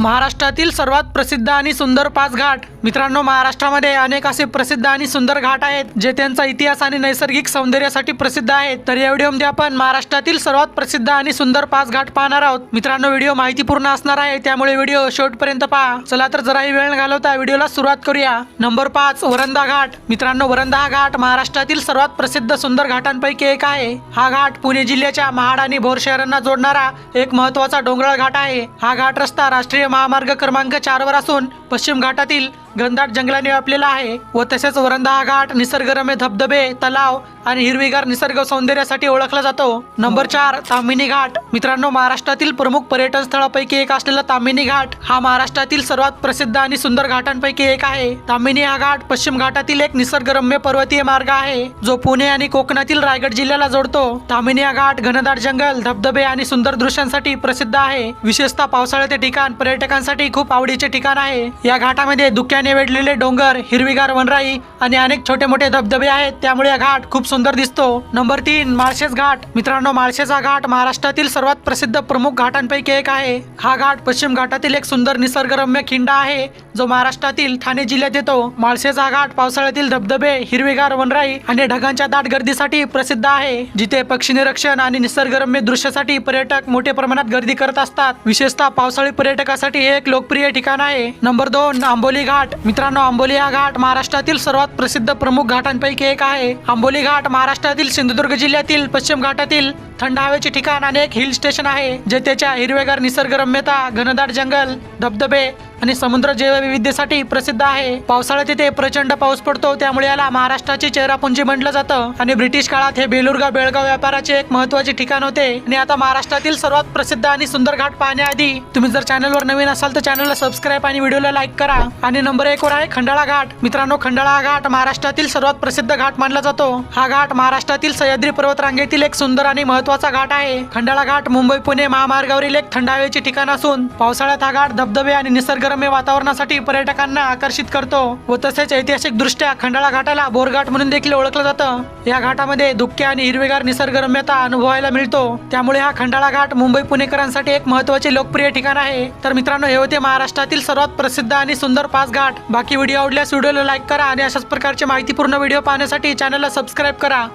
महाराष्ट्रातील सर्वात प्रसिद्ध आणि सुंदर पाच घाट मित्रांनो महाराष्ट्रामध्ये अनेक असे प्रसिद्ध आणि सुंदर घाट आहेत जे त्यांचा इतिहास आणि नैसर्गिक सौंदर्यासाठी प्रसिद्ध आहेत. तर या व्हिडिओमध्ये आपण महाराष्ट्रातील सर्वात प्रसिद्ध आणि सुंदर पाच घाट पाहणार आहोत. मित्रांनो व्हिडिओ माहितीपूर्ण असणार आहे त्यामुळे व्हिडिओ शेवटपर्यंत पहा. चला तर जराही वेळ न घालवता व्हिडिओला सुरुवात करूया. नंबर पाच वरंदा घाट. मित्रांनो वरंदा हा घाट महाराष्ट्रातील सर्वात प्रसिद्ध सुंदर घाटांपैकी एक आहे. हा घाट पुणे जिल्ह्याच्या महाड आणि भोर शहरांना जोडणारा एक महत्त्वाचा डोंगराळ घाट आहे. हा घाट रस्ता राष्ट्रीय महामार्ग क्रमांक चार वर असून पश्चिम घाटातील घनदाट जंगलाने व्यापलेला आहे व तसेच वरंदा हा घाट निसर्गरम्य धबधबे तलाव आणि हिरवीगार निसर्ग सौंदर्यासाठी ओळखला जातो. नंबर चार तामिनी घाट. मित्रांनो महाराष्ट्रातील प्रमुख पर्यटन स्थळापैकी एक असलेला तामिनी घाट हा महाराष्ट्रातील सर्वात प्रसिद्ध आणि सुंदर घाटांपैकी एक आहे. तामिनी हा घाट पश्चिम घाटातील एक निसर्गरम्य पर्वतीय मार्ग आहे जो पुणे आणि कोकणातील रायगड जिल्ह्याला जोडतो. तामिनी हा घाट घनदाट जंगल धबधबे आणि सुंदर दृश्यांसाठी प्रसिद्ध आहे. विशेषतः पावसाळ्याचे ठिकाण पर्यटकांसाठी खूप आवडीचे ठिकाण आहे. या घाटामध्ये धुक्याने वेढलेले डोंगर हिरवीगार वनराई आणि अनेक छोटे मोठे धबधबे आहेत. त्यामुळे हा घाट खूप सुंदर दिसतो. नंबर तीन माळशेज घाट. मित्रांनो माळशेज हा घाट महाराष्ट्रातील सर्वात प्रसिद्ध प्रमुख घाटांपैकी एक आहे. हा घाट पश्चिम घाटातील एक सुंदर निसर्गरम्य खिंड आहे जो महाराष्ट्रातील ठाणे जिल्ह्यात येतो. माळशेचा घाट पावसाळ्यातील धबधबे हिरवीगार वनराई आणि ढगांच्या दाट गर्दीसाठी प्रसिद्ध आहे जिथे पक्षी निरीक्षण आणि निसर्गरम्य दृश्यासाठी पर्यटक मोठ्या प्रमाणात गर्दी करत असतात. विशेषतः पावसाळी पर्यटकासाठी हे एक लोकप्रिय ठिकाण आहे. नंबर दोन आंबोली घाट. मित्रांनो आंबोली हा घाट महाराष्ट्रातील सर्वात प्रसिद्ध प्रमुख घाटांपैकी एक आहे. आंबोली घाट महाराष्ट्रातील सिंधुदुर्ग जिल्ह्यातील पश्चिम घाटातील थंड हवेचे ठिकाण अनेक हिल स्टेशन आहे जे त्याच्या हिरवेगार निसर्गरम्यता घनदाट जंगल धबधबे आणि समुद्र जैवविविधतेसाठी प्रसिद्ध आहे. पावसाळ्यात तिथे प्रचंड पाऊस पडतो त्यामुळे याला महाराष्ट्राची चेहरापुंजी म्हटलं जातं. आणि ब्रिटिश काळात हे बेलुरगाव बेळगाव व्यापाराचे एक महत्त्वाचे ठिकाण होते. आणि आता महाराष्ट्रातील सर्वात प्रसिद्ध आणि सुंदर घाट पाहण्याआधी तुम्ही जर चॅनलवर नवीन असाल तर चॅनलला सबस्क्राईब आणि व्हिडिओला लाईक करा. आणि नंबर एक वर आहे खंडाळा घाट. मित्रांनो खंडाळा हा घाट महाराष्ट्रातील सर्वात प्रसिद्ध घाट मानला जातो. हा घाट महाराष्ट्रातील सह्याद्री पर्वत रांगेतील एक सुंदर आणि महत्त्वाचा घाट आहे. खंडाळा घाट मुंबई पुणे महामार्गावरील एक थंड हवेचे ठिकाण असून पावसाळ्यात हा घाट धबधबे आणि निसर्ग निसर्गरम्य वातावरणासाठी पर्यटकांना आकर्षित करतो व तसेच ऐतिहासिक दृष्ट्या खंडाळा घाटाला बोरघाट म्हणून देखील ओळखलं जातं. या घाटामध्ये धुक्के आणि हिरवेगार निसर्गरम्यता अनुभवायला मिळतो. त्यामुळे हा खंडाळा घाट मुंबई पुणेकरांसाठी एक महत्त्वाचे लोकप्रिय ठिकाण आहे. तर मित्रांनो हे होते महाराष्ट्रातील सर्वात प्रसिद्ध आणि सुंदर पाच घाट. बाकी व्हिडिओ आवडल्यास व्हिडिओला लाईक करा आणि अशाच प्रकारचे माहितीपूर्ण व्हिडिओ पाहण्यासाठी चॅनलला सबस्क्राईब करा.